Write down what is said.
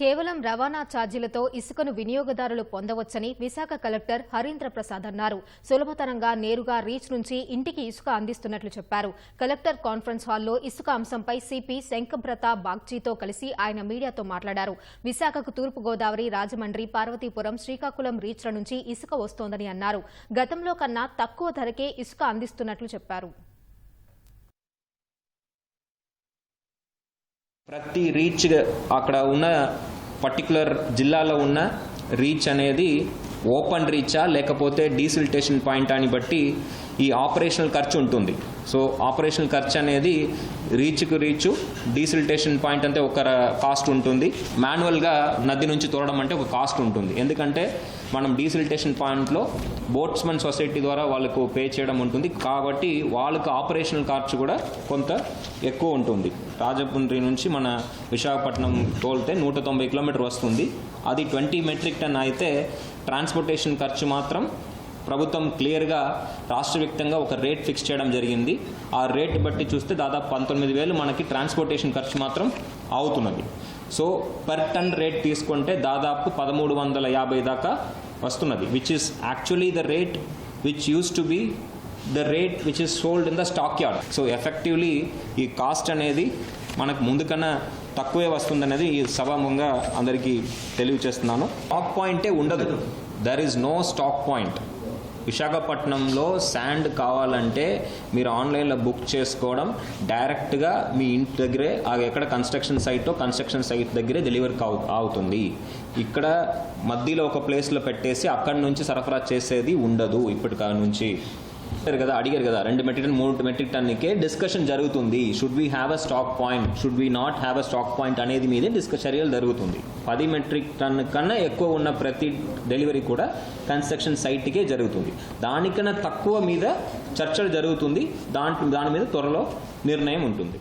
కేవలం రవాణా ఛార్జీలతో ఇసుకను వినియోగదారులు పొందవచ్చని విశాఖ కలెక్టర్ హరీంద్ర ప్రసాద్ అన్నారు. సులభతరంగా నేరుగా రీచ్ నుంచి ఇంటికి ఇసుక అందిస్తున్నట్లు చెప్పారు. కలెక్టర్ కాన్ఫరెన్స్ హాల్లో ఇసుక అంశంపై సిపి శంఖభ్రత బాగ్జీతో కలిసి ఆయన మీడియాతో మాట్లాడారు. విశాఖకు తూర్పుగోదావరి రాజమండ్రి పార్వతీపురం శ్రీకాకుళం రీచ్ల నుంచి ఇసుక వస్తోందని అన్నారు. గతంలో కన్నా తక్కువ ధరకే ఇసుక అందిస్తున్నట్లు చెప్పారు. ప్రతి రీచ్ అక్కడ ఉన్న పర్టికులర్ జిల్లాలో ఉన్న రీచ్ అనేది ఓపెన్ రీచా లేకపోతే డీసిల్టేషన్ పాయింట్ అని బట్టి ఈ ఆపరేషనల్ ఖర్చు ఉంటుంది. సో ఆపరేషనల్ ఖర్చు అనేది రీచ్కు రీచ్ డీసిల్టేషన్ పాయింట్ అంటే ఒక కాస్ట్ ఉంటుంది. మాన్యువల్గా నది నుంచి తోడడం అంటే ఒక కాస్ట్ ఉంటుంది. ఎందుకంటే మనం డీసిల్టేషన్ పాయింట్లో బోట్స్మెన్ సొసైటీ ద్వారా వాళ్ళకు పే చేయడం ఉంటుంది. కాబట్టి వాళ్ళకు ఆపరేషనల్ ఖర్చు కూడా కొంత ఎక్కువ ఉంటుంది. రాజపుండ్రి నుంచి మన విశాఖపట్నం తోలితే నూట తొంభై కిలోమీటర్ వస్తుంది. అది ట్వంటీ మెట్రిక్ టన్ అయితే ట్రాన్స్పోర్టేషన్ ఖర్చు మాత్రం ప్రభుత్వం క్లియర్గా రాష్ట్ర వ్యాప్తంగా ఒక రేట్ ఫిక్స్ చేయడం జరిగింది. ఆ రేట్ బట్టి చూస్తే దాదాపు పంతొమ్మిది వేలు మనకి ట్రాన్స్పోర్టేషన్ ఖర్చు మాత్రం అవుతున్నది. సో పర్ టన్ రేట్ తీసుకుంటే దాదాపు పదమూడు వందల యాభై దాకా వస్తున్నది which is actually the rate which used to be the rate which is sold in the stock yard so effectively ఈ కాస్ట్ అనేది మనకు ముందు కన్నా తక్కువే వస్తుందనేది ఈ సభాముఖంగా అందరికీ తెలియచేస్తున్నాను. స్టాక్ పాయింటే ఉండదు. There is no stock point విశాఖపట్నంలో శాండ్ కావాలంటే మీరు ఆన్లైన్లో బుక్ చేసుకోవడం డైరెక్ట్గా మీ ఇంటి దగ్గరే ఎక్కడ కన్స్ట్రక్షన్ సైట్ కన్స్ట్రక్షన్ సైట్ దగ్గరే డెలివరీ కావు అవుతుంది. ఇక్కడ మధ్యలో ఒక ప్లేస్లో పెట్టేసి అక్కడి నుంచి సరఫరా చేసేది ఉండదు ఇప్పటికా నుంచి. కదా అడిగారు కదా రెండు మెట్రిక్ టన్ మూడు మెట్రిక్ టన్కే డిస్కషన్ జరుగుతుంది. Should we have a stock point should we not have a stock point అనేది మీదే డిస్కస్ చర్యలు జరుగుతుంది. పది మెట్రిక్ టన్ కన్నా ఎక్కువ ఉన్న ప్రతి డెలివరీ కూడా కన్స్ట్రక్షన్ సైట్కే జరుగుతుంది. దానికన్నా తక్కువ మీద చర్చలు జరుగుతుంది. దాంట్లో దాని మీద త్వరలో నిర్ణయం ఉంటుంది.